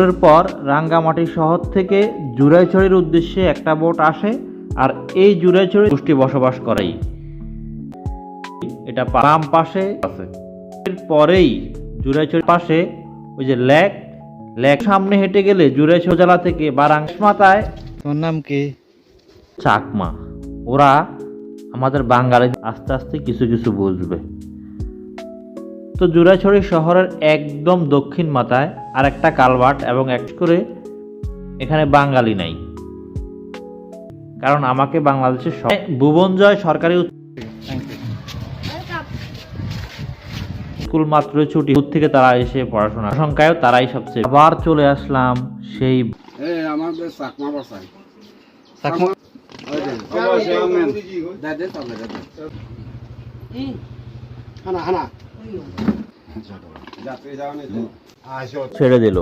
এর পর রাঙ্গামাটি শহর থেকে জুরাইছড়ির উদ্দেশ্যে একটা বোট আসে আর এই জুরাইছড়ি গোষ্ঠী বসবাস করেই। এটা বাম পাশে আছে। পরেই জুরাইছড়ির পাশে ওই যে লেক লেক সামনে হেঁটে গেলে জুরাইছড়ি জেলা থেকে বারাংশ মাথায় তোমার নাম কি? চাকমা। ওরা আমাদের বাঙালি আস্তে আস্তে কিছু কিছু বুঝবে। তো জুরাছড়ি শহরের একদম দক্ষিণ মাথায় আর একটা কালভার্ট এবং এক করে এখানে বাঙালি নাই কারণ আমাকে বাংলাদেশের সব- ভুবনজয় সরকারি স্কুল মাত্র ছুটি দূর থেকে তারা এসে পড়াশোনা সংখ্যায়ও তারাই সবচেয়ে আবার চলে আসলাম সেই আমাদের চাকমা চাকমা দাদে দাদে হানা হানা আসো ছেড়ে দিল।